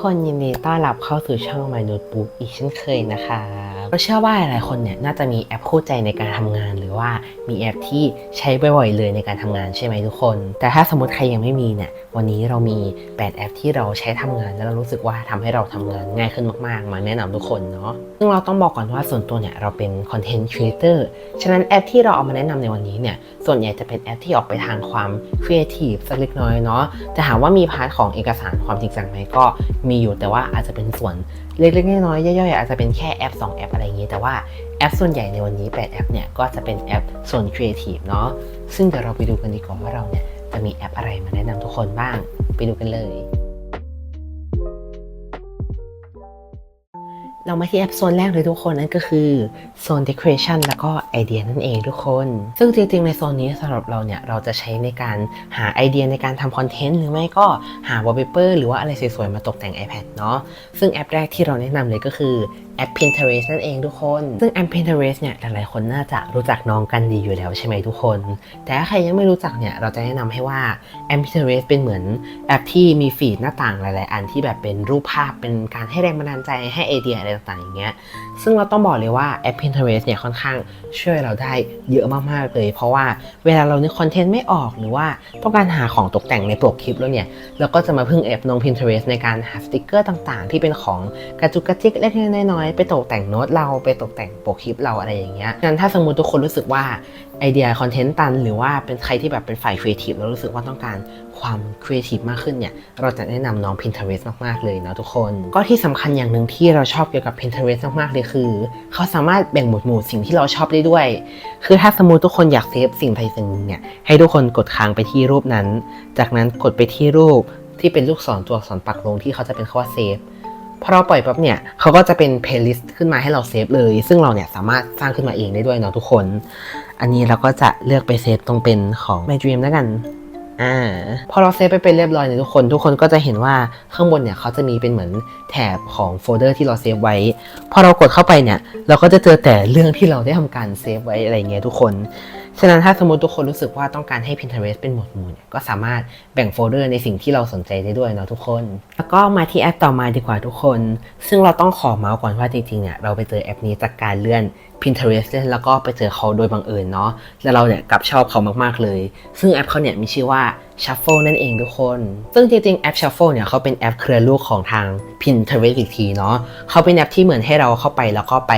ทุกคนยินดีต้อนรับเข้าสู่ช่อง My Notebook อีกเช่นเคยนะคะ เราเชื่อว่าหลายคนเนี่ยน่าจะมีแอปคู่ใจในการทำงาน หรือว่ามีแอปที่ใช้บ่อยๆเลยในการทำงานใช่ไหมทุกคน แต่ถ้าสมมติใครยังไม่มีเนี่ยวันนี้เรามี 8 แอปที่เราใช้ทำงาน แล้วเรารู้สึกว่าทำให้เราทำงานง่ายขึ้นมากๆ มาแนะนำทุกคนเนาะซึ่งเราต้องบอกก่อนว่าส่วนตัวเนี่ยเราเป็นคอนเทนต์ครีเอเตอร์ฉะนั้นแอปที่เราเอามาแนะนำในวันนี้เนี่ยส่วนใหญ่จะเป็นแอปที่ออกไปทางความครีเอทีฟสักเล็กน้อยเนาะแต่ถามว่ามีพาร์ทของเอกสารความจริงจังไหมก็มีอยู่แต่ว่าอาจจะเป็นส่วน เล็กๆน้อยๆย่อยๆอาจจะเป็นแค่แอป 2 แอปอะไรอย่างนี้ แต่ว่าแอปส่วนใหญ่ในวันนี้ 8 แอปเนี่ยก็จะเป็นแอปส่วนครีเอทีฟเนาะซึ่งเดี๋ยวเราไปดูกันดีกว่าว่าเราเนี่ยจะมีแอปอะไรมาแนะนำทุกคนบ้างไปดูกันเลย เรามาที่แอปโซนแรกเลยทุกคนนั่นก็คือโซน decoration แล้วก็ไอเดียนั่นเองทุกคน ซึ่งจริงๆ ในโซนนี้สำหรับเราเนี่ย เราจะใช้ในการหาไอเดียในการทำคอนเทนต์หรือไม่ก็หาวอลเปเปอร์หรือว่าอะไรสวยๆ มาตกแต่ง iPad เนาะซึ่งแอปแรกที่เราแนะนำเลยก็คือ แอป Pinterest นั่นเองทุกคน ซึ่งแอป Pinterest เนี่ยหลายๆคนน่าจะรู้จักน้องกันดีอยู่แล้วใช่ไหมทุกคน แต่ถ้าใครยังไม่รู้จักเนี่ยเราจะแนะนำให้ว่าแอป Pinterest เป็นเหมือนแอปที่มีฟีดหน้าต่างหลาย ๆ อันที่แบบเป็นรูปภาพเป็นการให้แรงบันดาลใจให้ไอเดียอะไรต่างๆอย่างเงี้ย ซึ่งเราต้องบอกเลยว่าแอป Pinterest เนี่ยค่อนข้างช่วยเราได้เยอะมากๆเลย เพราะว่าเวลาเรานึกคอนเทนต์ไม่ออกหรือว่าต้องการหาของตกแต่งในปกคลิปแล้วเนี่ยเราก็จะมาพึ่งแอปน้อง Pinterest ในการหาสติกเกอร์ต่าง ๆ ที่เป็นของกระจุกกระจิกเล็กๆน้อยไปตกแต่งโน้ตเราไปตกแต่งปกคลิปเราอะไรอย่างเงี้ยงั้นถ้าสมมติทุกคนรู้สึกว่าไอเดียคอนเทนต์ตัน หรือว่าเป็นใครที่แบบเป็นฝ่ายครีเอทีฟแล้วรู้สึกว่าต้องการความครีเอทีฟมากขึ้นเนี่ย เราจะแนะนำน้อง Pinterest มาก ๆ เลยเนาะทุกคน ก็ที่สำคัญอย่างหนึ่งที่เราชอบเกี่ยวกับ Pinterest มาก ๆ เลยคือ เขาสามารถแบ่งหมวดหมู่สิ่งที่เราชอบได้ด้วย คือถ้าสมมติทุกคนอยากเซฟสิ่งใดสิ่งหนึ่งเนี่ยให้ทุกคนกดค้างไปที่รูปนั้น จากนั้นกดไปที่รูปที่เป็นลูกศรตัวอักษรปักลงที่เขาจะเป็นคำว่าเซฟ พอเราปล่อยปั๊บเนี่ยเขาก็จะเป็นเพลย์ลิสต์ขึ้นมาให้เราเซฟเลย ซึ่งเราเนี่ยสามารถสร้างขึ้นมาเองได้ด้วยเนาะทุกคน อันนี้เราก็จะเลือกไปเซฟตรงเป็นของ My Dream แล้วกันอ่าพอเราเซฟไปเป็นเรียบร้อยเนี่ยทุกคนทุกคนก็จะเห็นว่าข้างบนเนี่ยเขาจะมีเป็นเหมือนแถบของโฟลเดอร์ที่เราเซฟไว้ พอเรากดเข้าไปเนี่ย เราก็จะเจอแต่เรื่องที่เราได้ทำการเซฟไว้อะไรเงี้ยทุกคน ฉะนั้นถ้าสมมติทุกคนรู้สึกว่าต้องการให้ Pinterest เป็นหมวดหมู่เนี่ยก็สามารถแบ่งโฟลเดอร์ในสิ่งที่เราสนใจได้ด้วยเนาะทุกคน แล้วก็มาที่แอปต่อมาดีกว่าทุกคน ซึ่งเราต้องขอเมาส์ก่อนว่าจริงๆเนี่ยเราไปเจอแอปนี้จากการเลื่อน Pinterest เล่นแล้วก็ไปเจอเขาโดยบังเอิญเนาะแล้วเราเนี่ยกลับชอบเขามากๆเลย ซึ่งแอปเขาเนี่ยมีชื่อว่า Shuffle นั่นเองทุกคน ซึ่งจริงๆ แอป Shuffle เนี่ยเขาเป็นแอปเครือลูกของทาง Pinterest อีกทีเนาะเขาเป็นแอปที่เหมือนให้เราเข้าไปแล้วก็ไป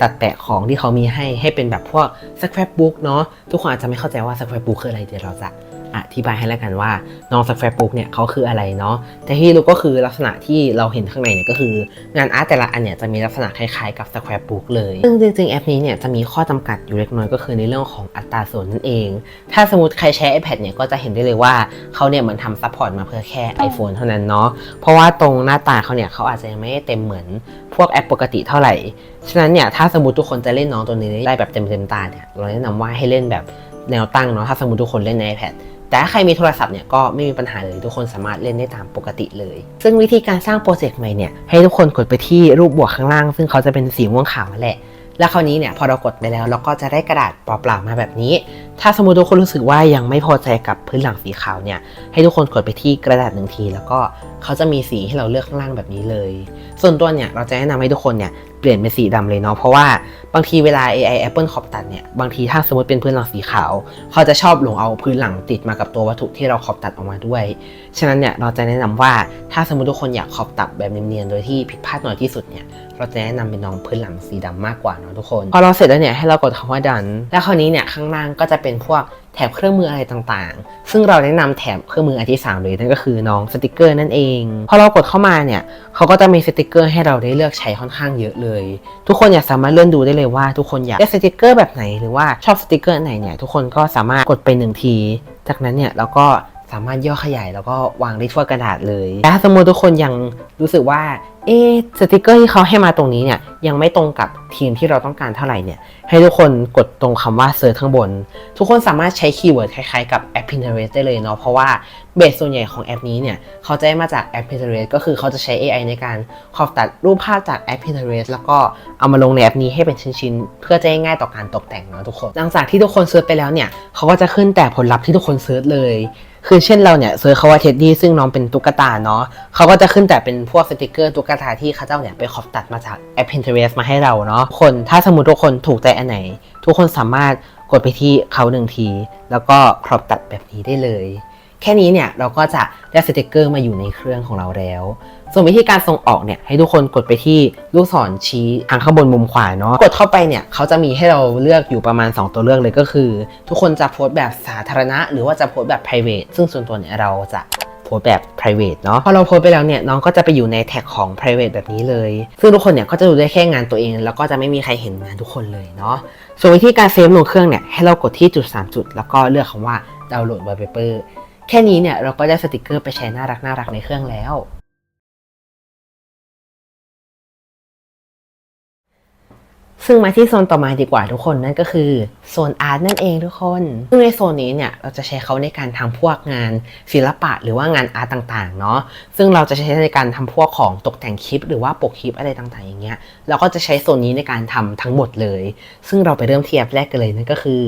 ตัดแปะของที่เขามีให้ให้เป็นแบบพวก scrapbook เนาะทุกคนอาจจะไม่เข้าใจว่า scrapbook คืออะไรเดี๋ยวเราจะ อธิบายให้แล้วกันว่าน้อง scrapbook เนี่ยเขาคืออะไรเนาะแต่ที่รู้ก็คือลักษณะที่เราเห็นข้างในเนี่ยก็คืองานอาร์ตแต่ละอันเนี่ยจะมีลักษณะคล้ายๆกับ scrapbook เลยซึ่งจริงๆแอปนี้เนี่ยจะมีข้อจำกัดอยู่เล็กน้อยก็คือในเรื่องของอัตราส่วนนั่นเอง ถ้าสมมติใครใช้ iPad เนี่ยก็จะเห็นได้เลยว่าเขาเนี่ยเหมือนทำซัพพอร์ตมาเพื่อแค่ iPhone เท่านั้นเนาะเพราะว่าตรงหน้าตาเขาเนี่ยเขาอาจจะยังไม่ได้เต็มเหมือนพวกแอปปกติเท่าไหร่ฉะนั้นเนี่ยถ้าสมมติทุกคนจะเล่นน้องตัวนี้ได้แบบเต็มๆตาเนี่ยเราแนะนำว่าให้เล่นแบบแนวตั้งเนาะถ้าสมมติทุกคนเล่นใน iPad แต่ถ้าใครมีโทรศัพท์เนี่ยก็ไม่มีปัญหาเลยทุกคนสามารถเล่นได้ตามปกติเลย ซึ่งวิธีการสร้างโปรเจกต์ใหม่เนี่ยให้ทุกคนกดไปที่รูปบวกข้างล่าง ซึ่งเขาจะเป็นสีม่วงขาวนั่นแหละแล้วคราวนี้เนี่ยพอเรากดไปแล้วเราก็จะได้กระดาษเปล่าๆมาแบบนี้ ถ้าสมมติทุกคนรู้สึกว่ายังไม่พอใจกับพื้นหลังสีขาวเนี่ย ให้ทุกคนกดไปที่กระดาษหนึ่งที แล้วก็เขาจะมีสีให้เราเลือกข้างล่างแบบนี้เลย ส่วนตัวเนี่ยเราจะแนะนำให้ทุกคนเนี่ยเปลี่ยนเป็นสีดำเลยเนาะ เพราะว่าบางทีเวลา AI Apple ขอบตัดเนี่ย บางทีถ้าสมมติเป็นพื้นหลังสีขาว เขาจะชอบหลงเอาพื้นหลังติดมากับตัววัตถุที่เราขอบตัดออกมาด้วย ฉะนั้นเนี่ยเราจะแนะนำว่าถ้าสมมติทุกคนอยากขอบตัดแบบเนียนๆ โดยที่ผิดพลาดน้อยที่สุดเนี่ย เราจะแนะนำเป็นน้องพื้นหลังสีดำมากกว่าเนาะทุกคน พอเราเสร็จแล้วเนี่ยให้เรากดคำว่าดัน แล้วคราวนี้เนี่ยข้างล่างก็จะเป็น็นพวกแถบเครื่องมืออะไรต่างๆ ซึ่งเราแนะนำแถบเครื่องมืออันที่สามเลยนั่นก็คือน้องสติกเกอร์นั่นเอง พอเรากดเข้ามาเนี่ยเขาก็จะมีสติกเกอร์ให้เราได้เลือกใช้ค่อนข้างเยอะเลย ทุกคนอยากสามารถเลื่อนดูได้เลยว่าทุกคนอยากได้สติกเกอร์แบบไหนหรือว่าชอบสติกเกอร์อันไหนเนี่ยทุกคนก็สามารถกดไปหนึ่งที จากนั้นเนี่ยเราก็สามารถย่อขยายแล้วก็วางได้ทั่วกระดาษเลยแต่ถ้าสมมติทุกคนยังรู้สึกว่า เอ๊สติกเกอร์ที่เขาให้มาตรงนี้เนี่ยยังไม่ตรงกับทีมที่เราต้องการเท่าไหร่เนี่ยให้ทุกคนกดตรงคำว่าเซิร์ชข้างบน ทุกคนสามารถใช้คีย์เวิร์ดคล้ายๆกับแอป Pinterest ได้เลยเนาะเพราะว่าเบสส่วนใหญ่ของแอปนี้เนี่ยเขาจะได้มาจากแอป Pinterest ก็คือเขาจะใช้ AI ในการขอบตัดรูปภาพจากแอป Pinterest แล้วก็เอามาลงในแอปนี้ให้เป็นชิ้นๆ เพื่อจะให้ง่ายต่อการตกแต่งเนาะทุกคน หลังจากที่ทุกคนเซิร์ชไปแล้วเนี่ยเขาก็จะขึ้นแต่ผลลัพธ์ที่ทุกคนเซิร์ชเลย คือเช่นเราเนี่ยซื้อเคาว่าเท็ดดี้ซึ่งน้องเป็นตุ๊กตาเนาะเขาก็จะขึ้นแต่เป็นพวกสติกเกอร์ตุ๊กตาที่เขาเจ้าเนี่ยไปขอบตัดมาจากแอป Pinterest มาให้เราเนาะคนถ้าสมมติทุกคนถูกใจอันไหน ทุกคนสามารถกดไปที่เขาหนึ่งที แล้วก็ครอบตัดแบบนี้ได้เลย แค่นี้เนี่ยเราก็จะได้สติกเกอร์มาอยู่ในเครื่องของเราแล้ว ส่วนวิธีการส่งออกเนี่ยให้ทุกคนกดไปที่ลูกศรชี้ทางข้างบนมุมขวาเนาะกดเข้าไปเนี่ยเขาจะมีให้เราเลือกอยู่ประมาณ 2 ตัวเลือกเลยก็คือ ทุกคนจะโพสต์แบบสาธารณะ หรือว่าจะโพสต์แบบ private ซึ่งส่วนตัวเนี่ยเราจะโพสต์แบบ private เนาะ พอเราโพสต์ไปแล้วเนี่ย น้องก็จะไปอยู่ในแท็กของ private แบบนี้เลย ซึ่งทุกคนเนี่ยก็จะดูได้แค่งานตัวเอง แล้วก็จะไม่มีใครเห็นงานทุกคนเลยเนาะ ส่วนวิธีการเซฟลงเครื่องเนี่ย ให้เรากดที่จุด 3 จุด แล้วก็เลือกคำว่าดาวน์โหลด wallpaper แค่นี้เนี่ยเราก็ได้สติกเกอร์ไปใช้น่ารักน่ารักในเครื่องแล้ว ซึ่งมาที่โซนต่อมาดีกว่าทุกคนนั่นก็คือโซนอาร์ตนั่นเองทุกคน ซึ่งในโซนนี้เนี่ยเราจะใช้เขาในการทำพวกงานศิลปะหรือว่างานอาร์ตต่างๆเนาะ ซึ่งเราจะใช้ในการทำพวกของตกแต่งคลิป หรือว่าปกคลิปอะไรต่างๆ อย่างเงี้ย เราก็จะใช้โซนนี้ในการทำทั้งหมดเลย ซึ่งเราไปเริ่มที่แอปแรกกันเลยนั่นก็คือ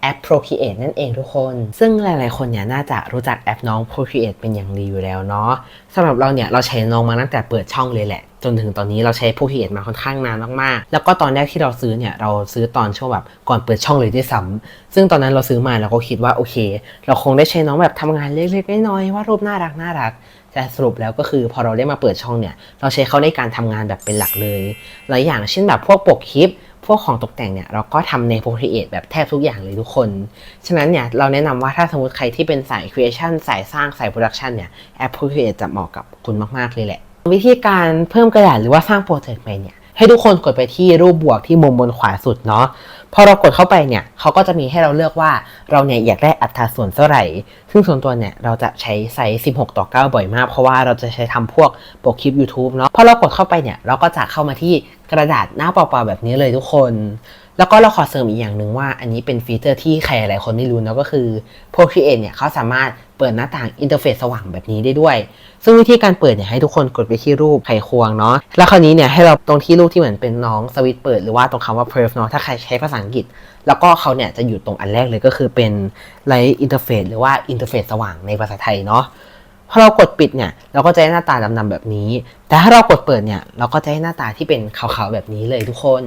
แอป Procreate นั่นเองทุกคน ซึ่งหลายๆ คนเนี่ยน่าจะรู้จักแอปน้อง Procreate เป็นอย่างดีอยู่แล้วเนาะสำหรับเราเนี่ยเราใช้น้องมาตั้งแต่เปิดช่องเลยแหละจนถึงตอนนี้เราใช้ Procreate มาค่อนข้างนานมากๆ แล้วก็ตอนแรกที่เราซื้อเนี่ยเราซื้อตอนช่วงแบบก่อนเปิดช่องเลยด้วยซ้ำซึ่งตอนนั้นเราซื้อมาเราก็คิดว่าโอเค เราคงได้ใช้น้องแบบทำงานเล็กๆน้อยๆว่ารูปน่ารักน่ารักแต่สรุปแล้วก็คือพอเราได้มาเปิดช่องเนี่ยเราใช้เขาในการทำงานแบบเป็นหลักเลยหลายอย่างเช่นแบบพวกปกคลิป พวกของตกแต่งเนี่ยเราก็ทำใน Procreate แบบแทบทุกอย่างเลยทุกคน ฉะนั้นเนี่ยเราแนะนำว่าถ้าสมมติใครที่เป็นสาย Creation สายสร้างสาย Production เนี่ยแอป Procreate จะเหมาะกับคุณมากๆเลยแหละ วิธีการเพิ่มกระดาษหรือว่าสร้างโปรเจกต์ใหม่เนี่ย ให้ทุกคนกดไปที่รูปบวกที่มุมบนขวาสุดเนาะพอเรากดเข้าไปเนี่ยเขาก็จะมีให้เราเลือกว่าเราเนี่ยอยากได้อัตราส่วนเท่าไหร่ ซึ่งส่วนตัวเนี่ยเราจะใช้ไซส์16 ต่อ 9 บ่อยมาก เพราะว่าเราจะใช้ทำพวกปกคลิป YouTube เนาะพอเรากดเข้าไปเนี่ยเราก็จะเข้ามาที่กระดาษหน้าเปล่าๆแบบนี้เลยทุกคน แล้วก็เราขอเสริมอีกอย่างหนึ่งว่า อันนี้เป็นฟีเจอร์ที่ใครหลายคนไม่รู้เนาะก็คือ Procreate เนี่ยเขาสามารถเปิดหน้าต่างอินเทอร์เฟซสว่างแบบนี้ได้ด้วย ซึ่งวิธีการเปิดเนี่ยให้ทุกคนกดไปที่รูปไขควงเนาะแล้วคราวนี้เนี่ยให้เราตรงที่รูปที่เหมือนเป็นน้องสวิตช์เปิดหรือว่าตรงคำว่า perf เนาะถ้าใครใช้ภาษาอังกฤษ แล้วก็เขาเนี่ยจะอยู่ตรงอันแรกเลยก็คือเป็น light interface หรือว่าอินเทอร์เฟซสว่างในภาษาไทยเนาะพอเรากดปิดเนี่ยเราก็จะได้หน้าตาดำๆแบบนี้ แต่ถ้าเรากดเปิดเนี่ยเราก็จะได้หน้าตาที่เป็นขาวๆแบบนี้เลยทุกคน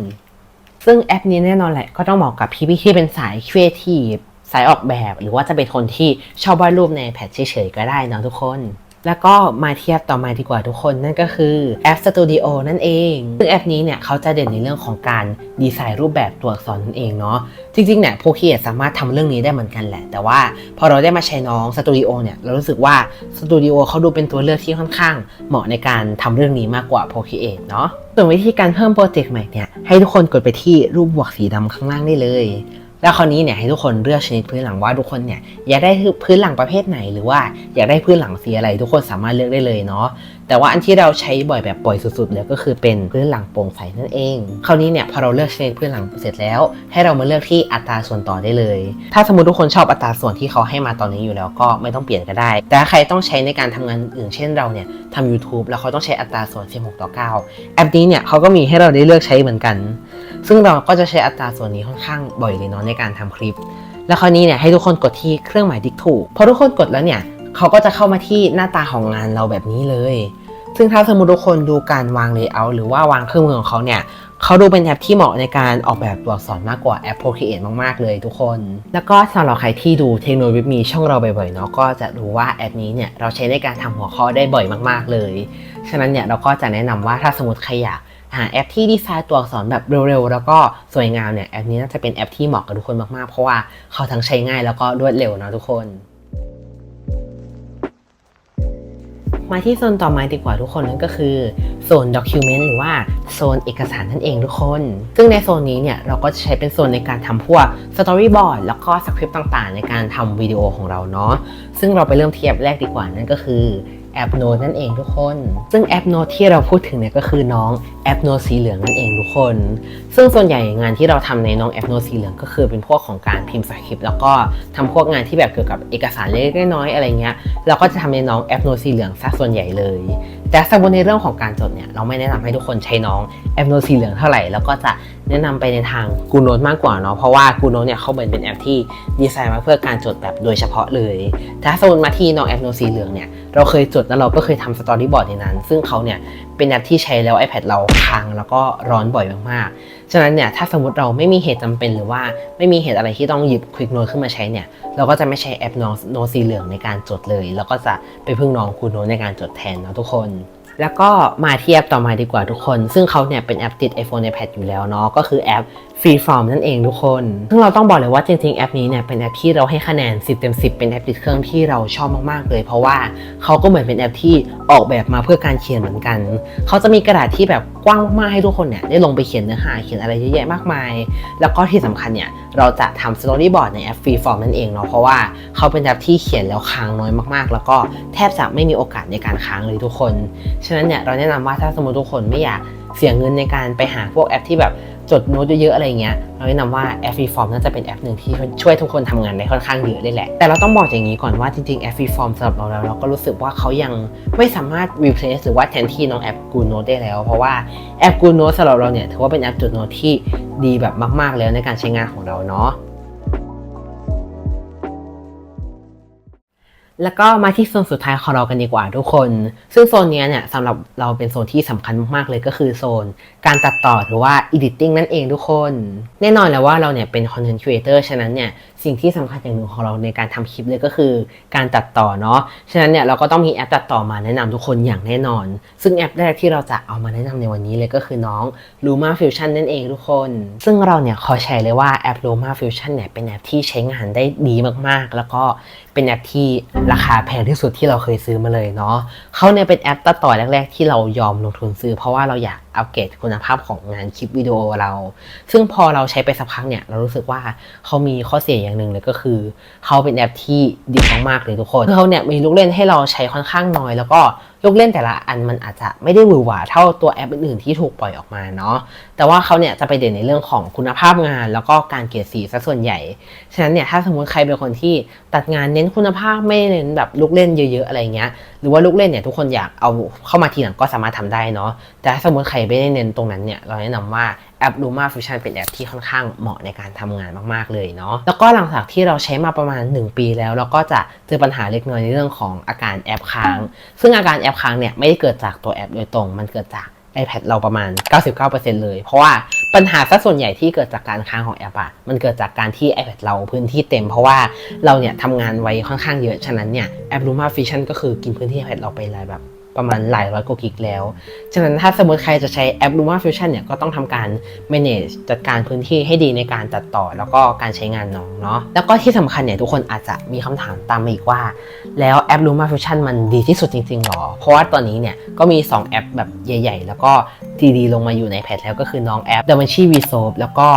ซึ่งแอปนี้แน่นอนแหละก็ต้องเหมาะกับพี่ๆที่เป็นสายครีเอทีฟสายออกแบบ หรือว่าจะเป็นคนที่ชอบวาดรูปในแพดเฉยๆก็ได้นะทุกคน แล้วก็มาเทียบต่อมาดีกว่าทุกคนนั่นก็คือแอป Studio นั่นเอง ซึ่งแอปนี้เนี่ยเขาจะเด่นในเรื่องของการดีไซน์รูปแบบตัวอักษรนั่นเองเนาะจริงๆเนี่ยโพคีสามารถทำเรื่องนี้ได้เหมือนกันแหละ แต่ว่าพอเราได้มาใช้น้อง Studio เนี่ยเรารู้สึกว่า Studio เขาดูเป็นตัวเลือกที่ค่อนข้างเหมาะในการทำเรื่องนี้มากกว่า p r o c r e a t เนาะส่วนวิธีการเพิ่มโปรเจกต์ใหม่เนี่ยให้ทุกคนกดไปที่รูปบวกสีดำข้างล่างได้เลย แล้วคราวนี้เนี่ยให้ทุกคนเลือกชนิดพื้นหลังว่าทุกคนเนี่ยอยากได้พื้นหลังประเภทไหนหรือว่าอยากได้พื้นหลังสีอะไร ทุกคนสามารถเลือกได้เลยเนาะแต่ว่าอันที่เราใช้บ่อยแบบบ่อยสุดๆเลยก็คือเป็นพื้นหลังโปร่งใสนั่นเอง คราวนี้เนี่ยพอเราเลือกชนิดพื้นหลังเสร็จแล้ว ให้เรามาเลือกที่อัตราส่วนต่อได้เลย ถ้าสมมติทุกคนชอบอัตราส่วนที่เขาให้มาตอนนี้อยู่แล้วก็ไม่ต้องเปลี่ยนก็ได้ แต่ใครต้องใช้ในการทำงานอื่นเช่นเราเนี่ยทำ YouTube แล้วเขาต้องใช้อัตราส่วน 16 ต่อ 9 แอปนี้เนี่ยเขาก็มีให้เราได้เลือกใช้เหมือนกัน ซึ่งเราก็จะใช้อัตราส่วนนี้ค่อนข้างบ่อยเลยเนาะในการทำคลิป แล้วคราวนี้เนี่ยให้ทุกคนกดที่เครื่องหมายติ๊กถูกพอทุกคนกดแล้วเนี่ยเขาก็จะเข้ามาที่หน้าตาของงานเราแบบนี้เลย ซึ่งถ้าสมมติทุกคนดูการวางเลเยอร์หรือว่าวางเครื่องมือของเขาเนี่ยเขาดูเป็นแอปที่เหมาะในการออกแบบตัวอักษรมากกว่าแอป Procreate มากๆ เลยทุกคน แล้วก็สำหรับใครที่ดูเทคโนโลยีมีช่องเราบ่อยๆเนาะก็จะรู้ว่าแอปนี้เนี่ยเราใช้ในการทำหัวข้อได้บ่อยมากๆเลย ฉะนั้นเนี่ยเราก็จะแนะนำว่าถ้าสมมติใครอยาก หาแอปที่ดีไซน์ตัวอักษรแบบเร็วๆ แล้วก็สวยงามเนี่ยแอปนี้น่าจะเป็นแอปที่เหมาะกับทุกคนมากๆ เพราะว่าเขาทั้งใช้ง่ายแล้วก็รวดเร็วนะทุกคนมาที่โซนต่อมาดีกว่าทุกคนนั่นก็คือโซน Document หรือว่าโซนเอกสารนั่นเองทุกคน ซึ่งในโซนนี้เนี่ยเราก็จะใช้เป็นโซนในการทำพวก Storyboard แล้วก็สคริปต์ต่างๆ ในการทำวิดีโอของเราเนาะซึ่งเราไปเริ่มเที่แอปแรกดีกว่านั่นก็คือ แอปโนนั่นเองทุกคน ซึ่งแอปโนที่เราพูดถึงเนี่ยก็คือน้องแอปโนสีเหลืองนั่นเองทุกคน ซึ่งส่วนใหญ่งานที่เราทำในน้องแอปโนสีเหลืองก็คือเป็นพวกของการพิมพ์สคริปต์แล้วก็ทำพวกงานที่แบบเกี่ยวกับเอกสารเล็กน้อยอะไรเงี้ยเราก็จะทำในน้องแอปโนสีเหลืองซะส่วนใหญ่เลย แต่สมมติในเรื่องของการจดเนี่ยเราไม่แนะนำให้ทุกคนใช้น้องแอปโนสีเหลืองเท่าไหร่แล้วก็จะแนะนำไปในทางกูโน e มากกว่าเนาะเพราะว่ากูโน e เนี่ยเขาเหมือนเป็นแอปที่ดีไซน์มาเพื่อการจดแบบโดยเฉพาะเลย ถ้าสมมติมาที่น้องแอปโนสีเหลืองเนี่ยเราเคยจดแล้วเราก็เคยทำสตอรี่บอร์ดในนั้น ซึ่งเขาเนี่ยเป็นแอปที่ใช้แล้ว iPad เราค้างแล้วก็ร้อนบ่อยมากๆ ฉะนั้นเนี่ยถ้าสมมติเราไม่มีเหตุจำเป็นหรือว่าไม่มีเหตุอะไรที่ต้องหยิบ Quick Note ขึ้นมาใช้เนี่ยเราก็จะไม่ใช้แอปโนสีเหลืองในการจดเลย แล้วก็จะไปพึ่งน้องกูโน e ในการจดแทนนะทุกคน แล้วก็มาเทียบต่อมาดีกว่าทุกคน ซึ่งเขาเนี่ยเป็นแอปติด iPhone iPad อยู่แล้วเนาะก็คือแอป Freeform นั่นเองทุกคน ซึ่งเราต้องบอกเลยว่าจริงๆ แอปนี้เนี่ยเป็นแอปที่เราให้คะแนน 10 เต็ม 10 เป็นแอปติดเครื่องที่เราชอบมากๆเลย เพราะว่าเขาก็เหมือนเป็นแอปที่ออกแบบมาเพื่อการเขียนเหมือนกัน เขาจะมีกระดาษที่แบบกว้างมากๆให้ทุกคนเนี่ยได้ลงไปเขียนเนื้อหาเขียนอะไรเยอะแยะมากมาย แล้วก็ที่สำคัญเนี่ยเราจะทำ storyboard ในแอป Freeform นั่นเองเนาะเพราะว่าเขาเป็นแอปที่เขียนแล้วค้างน้อยมากๆ แล้วก็แทบจะไม่มีโอกาสในการค้างเลยทุกคน ฉะนั้นเนี่ยเราแนะนำว่าถ้าสมมติทุกคนไม่อยากเสียเงินในการไปหาพวกแอปที่แบบ จดโน้ตเยอะๆอะไรเงี้ยเราแนะนำว่าแอปฟรีฟอร์มน่าจะเป็นแอปหนึ่งที่ช่วยทุกคนทำงานได้ค่อนข้างเยอะเลยแหละ แต่เราต้องบอกอย่างนี้ก่อนว่าจริงๆแอปฟรีฟอร์มสำหรับเราแล้วเราก็รู้สึกว่าเขายังไม่สามารถ replace หรือว่าแทนที่น้องแอปกูโน้ตได้แล้ว เพราะว่าแอปกูโน้ตสำหรับเราเนี่ยถือว่าเป็นแอปจดโน้ตที่ดีแบบมาก ๆ แล้วในการใช้งานของเราเนาะ แล้วก็มาที่โซนสุดท้ายของเรากันดีกว่าทุกคน ซึ่งโซนนี้เนี่ยสำหรับเราเป็นโซนที่สำคัญมากๆเลยก็คือโซน การตัดต่อหรือว่า editing นั่นเองทุกคน แน่นอนแล้วว่าเราเนี่ยเป็น content creator ฉะนั้นเนี่ยสิ่งที่สำคัญอย่างหนึ่งของเราในการทำคลิปเลยก็คือการตัดต่อเนาะ ฉะนั้นเนี่ยเราก็ต้องมีแอปตัดต่อมาแนะนำทุกคนอย่างแน่นอน ซึ่งแอปแรกที่เราจะเอามาแนะนำในวันนี้เลยก็คือน้อง Luma Fusion นั่นเองทุกคน ซึ่งเราเนี่ยขอแชร์เลยว่าแอป Luma Fusion เนี่ยเป็นแอปที่ใช้งานได้ดีมากๆ แล้วก็เป็นแอปที่ราคาแพงที่สุดที่เราเคยซื้อมาเลยเนาะเขาเนี่ยเป็นแอปตัดต่อแรก ๆ ที่เรายอมลงทุนซื้อ เพราะว่าเราอยากอัปเกรดคุณภาพของงานคลิปวิดีโอเรา ซึ่งพอเราใช้ไปสักพักเนี่ยเรารู้สึกว่าเขามีข้อเสียอย่างหนึ่งเลยก็คือเขาเป็นแอปที่ดีมากๆเลยทุกคนคือเขาเนี่ยมีลูกเล่นให้เราใช้ค่อนข้างน้อย แล้วก็ ลูกเล่นแต่ละอันมันอาจจะไม่ได้หวือหวาเท่าตัวแอปอื่นๆที่ถูกปล่อยออกมาเนาะแต่ว่าเขาเนี่ยจะไปเด่นในเรื่องของคุณภาพงาน แล้วก็การเกียรติสีซะส่วนใหญ่ ฉะนั้นเนี่ยถ้าสมมติใครเป็นคนที่ตัดงานเน้นคุณภาพไม่เน้นแบบลูกเล่นเยอะ ๆ อะไรเงี้ยหรือว่าลูกเล่นเนี่ยทุกคนอยากเอาเข้ามาทีหลังก็สามารถทำได้เนาะแต่ถ้าสมมติใครไม่ได้เน้นตรงนั้นเนี่ยเราแนะนำว่า แอป Luma Fusion เป็นแอปที่ค่อนข้างเหมาะในการทำงานมากๆเลยเนาะแล้วก็หลังจากที่เราใช้มาประมาณ 1 ปีแล้ว เราก็จะเจอปัญหาเล็กน้อยในเรื่องของอาการแอปค้าง ซึ่งอาการแอปค้างเนี่ยไม่ได้เกิดจากตัวแอปโดยตรง มันเกิดจาก iPad เราประมาณ 99%เลย เพราะว่าปัญหาซะส่วนใหญ่ที่เกิดจากการค้างของแอปอะมันเกิดจากการที่ iPad เราพื้นที่เต็ม เพราะว่าเราเนี่ยทำงานไว้ค่อนข้างเยอะ ฉะนั้นเนี่ยแอป Luma Fusion ก็คือกินพื้นที่ iPad เราไปหลายแบบ ประมาณหลายร้อยกว่ากิกแล้ว ฉะนั้นถ้าสมมติใครจะใช้แอป Luma Fusion เนี่ยก็ต้องทำการ manage จัดการพื้นที่ให้ดีในการตัดต่อแล้วก็การใช้งานน้องเนาะ แล้วก็ที่สำคัญเนี่ยทุกคนอาจจะมีคำถามตามมาอีกว่า แล้วแอป Luma Fusion มันดีที่สุดจริงๆหรอ เพราะว่าตอนนี้เนี่ยก็มี 2 แอปแบบใหญ่ ๆ แล้วก็ดีๆลงมาอยู่ในแพดแล้วก็คือน้องแอป DaVinci Resolve แล้วก็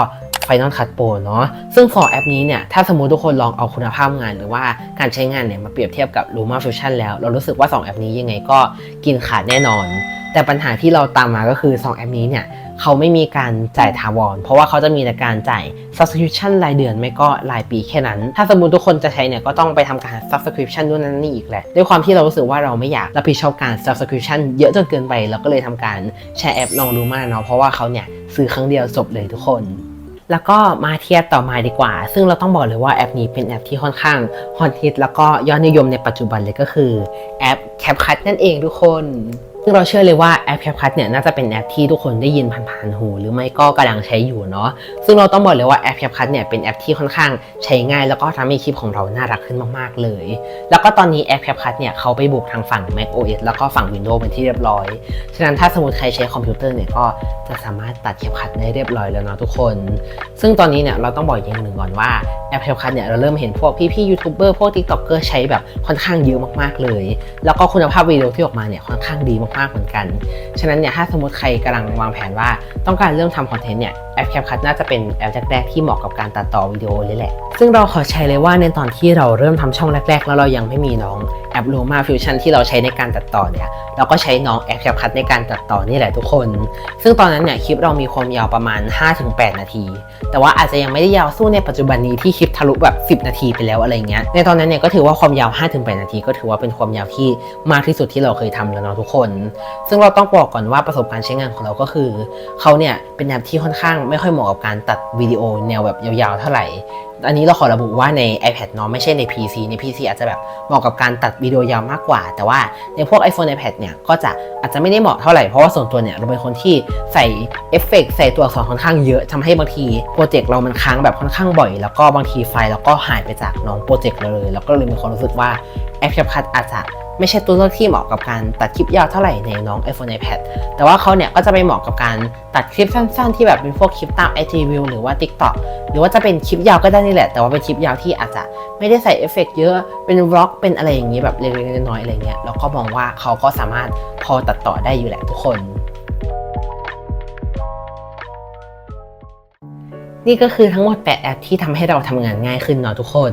Final Cut Pro เนาะซึ่ง2แอปนี้เนี่ย ถ้าสมมุติทุกคนลองเอาคุณภาพงานหรือว่าการใช้งานเนี่ย มาเปรียบเทียบกับ Luma Fusion แล้ว เรารู้สึกว่า 2 แอปนี้ยังไงก็กินขาดแน่นอน แต่ปัญหาที่เราตามมาก็คือ 2 แอปนี้เนี่ยเขาไม่มีการจ่ายถาวร เพราะว่าเขาจะมีแต่การจ่าย subscription รายเดือนไม่ก็รายปีแค่นั้น ถ้าสมมติทุกคนจะใช้เนี่ยก็ต้องไปทำการ subscription ด้วยนั่นนี่อีกแหละ ด้วยความที่เรารู้สึกว่าเราไม่อยากรับผิดชอบการ subscription เยอะจนเกินไป เราก็เลยทำการแชร์แอปลองดูมาเนาะ เพราะว่าเขาเนี่ยซื้อครั้งเดียวจบเลยทุกคน แล้วก็มาเทียบต่อมาดีกว่า ซึ่งเราต้องบอกเลยว่าแอปนี้เป็นแอปที่ค่อนข้างฮอตฮิตแล้วก็ยอดนิยมในปัจจุบันเลยก็คือแอป CapCut นั่นเองทุกคน ซึ่งเราเชื่อเลยว่าแอป CapCut เนี่ยน่าจะเป็นแอปที่ทุกคนได้ยินผ่านๆหู หรือไม่ก็กำลังใช้อยู่เนาะซึ่งเราต้องบอกเลยว่าแอป CapCut เนี่ยเป็นแอปที่ค่อนข้างใช้ง่าย แล้วก็ทำให้คลิปของเราน่ารักขึ้นมากๆเลย แล้วก็ตอนนี้แอป CapCut เนี่ยเขาไปบุกทางฝั่ง Mac OS แล้วก็ฝั่ง Windows เป็นที่เรียบร้อย ฉะนั้นถ้าสมมติใครใช้คอมพิวเตอร์เนี่ยก็จะสามารถตัด CapCut ได้เรียบร้อยแล้วเนาะทุกคน ซึ่งตอนนี้เนี่ยเราต้องบอกอย่างหนึ่งก่อนว่าแอป CapCut เนี่ยเราเริ่มเห็นพวกพี่ๆยูทูบเบอร์พวก TikToker ใช้แบบค่อนข้างเยอะมากๆเลย แล้วก็คุณภาพวิดีโอที่ออกมาเนี่ยค่อนข้างดีมากๆเหมือนกัน ฉะนั้นเนี่ยถ้าสมมติใครกำลังวางแผนว่าต้องการเริ่มทำคอนเทนต์เนี่ยแอป CapCut น่าจะเป็นแอปแรกๆที่เหมาะกับการตัดต่อวิดีโอเลยแหละ ซึ่งเราขอแชร์เลยว่าในตอนที่เราเริ่มทำช่องแรกๆ แล้วเรายังไม่มีน้อง แอป Luma Fusion ที่เราใช้ในการตัดต่อเนี่ย เราก็ใช้น้องแอป CapCut ในการตัดต่อนี่แหละทุกคน ซึ่งตอนนั้นเนี่ยคลิปเรามีความยาวประมาณ 5-8 นาที แต่ว่าอาจจะยังไม่ได้ยาวสู้ในปัจจุบันนี้ที่คลิปทะลุแบบ 10 นาทีไปแล้วอะไรเงี้ย ในตอนนั้นเนี่ยก็ถือว่าความยาว 5-8 นาที ก็ถือว่าเป็นความยาวที่มากที่สุดที่เราเคยทำแล้วเนาะทุกคน ซึ่งเราต้องบอกก่อนว่าประสบการณ์ใช้งานของเราก็คือเขาเนี่ยเป็นแอปที่ค่อนข้างไม่ค่อยเหมาะกับการตัดวิดีโอแนวแบบยาวๆเท่าไหร่อันนี้เราขอระบุว่าใน iPad เนาะไม่ใช่ใน PC ใน PC อาจจะแบบเหมาะกับการตัดวิดีโอยาวมากกว่า แต่ว่าในพวก iPhone iPad เนี่ยก็จะอาจจะไม่ได้เหมาะเท่าไหร่ เพราะว่าส่วนตัวเนี่ยเราเป็นคนที่ใส่เอฟเฟกต์ใส่ตัวอักษรค่อนข้างเยอะทำให้บางทีโปรเจกต์เรามันค้างแบบค่อนข้างบ่อย แล้วก็บางทีไฟล์เราก็หายไปจากน้องโปรเจกต์เราเลย แล้วก็เลยมีความรู้สึกว่าแอป CapCut อาจจะ ไม่ใช่ตัวเลือกที่เหมาะกับการตัดคลิปยาวเท่าไหร่ในน้อง iPhone iPad แต่ว่าเขาเนี่ยก็จะไปเหมาะกับการตัดคลิปสั้นๆ ที่แบบเป็นพวกคลิปตาม IG Reel หรือว่า TikTok หรือว่าจะเป็นคลิปยาวก็ได้นี่แหละ แต่ว่าเป็นคลิปยาวที่อาจจะไม่ได้ใส่เอฟเฟกต์เยอะเป็นวล็อกเป็นอะไรอย่างนี้แบบเล็กๆน้อยๆอะไรเงี้ยเราก็มองว่าเขาก็สามารถพอตัดต่อได้อยู่แหละทุกคน นี่ก็คือทั้งหมด 8 แอปที่ทำให้เราทำงานง่ายขึ้นเนาะทุกคน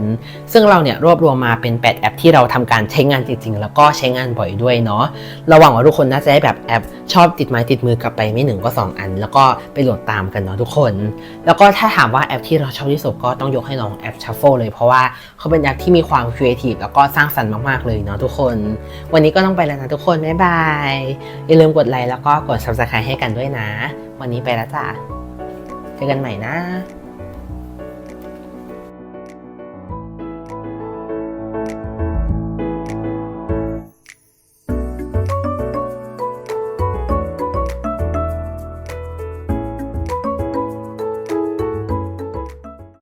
ซึ่งเราเนี่ยรวบรวมมาเป็น 8 แอปที่เราทำการใช้งานจริง ๆ แล้วก็ใช้งานบ่อยด้วยเนาะเราหวังว่าทุกคนน่าจะได้แบบแอปชอบติดไม้ติดมือกลับไปไม่หนึ่งก็ 2 อัน แล้วก็ไปโหลดตามกันเนาะทุกคน แล้วก็ถ้าถามว่าแอปที่เราชอบที่สุดก็ต้องยกให้น้องแอป Shuffle เลยเพราะว่าเขาเป็นแอปที่มีความครีเอทีฟแล้วก็สร้างสรรค์มากๆเลยเนาะทุกคน วันนี้ก็ต้องไปแล้วนะทุกคนบ๊ายบายอย่าลืมกดไลค์แล้วก็กด subscribe ให้กันด้วยนะ วันนี้ไปแล้วจ้ะ จอกันใหม่นะ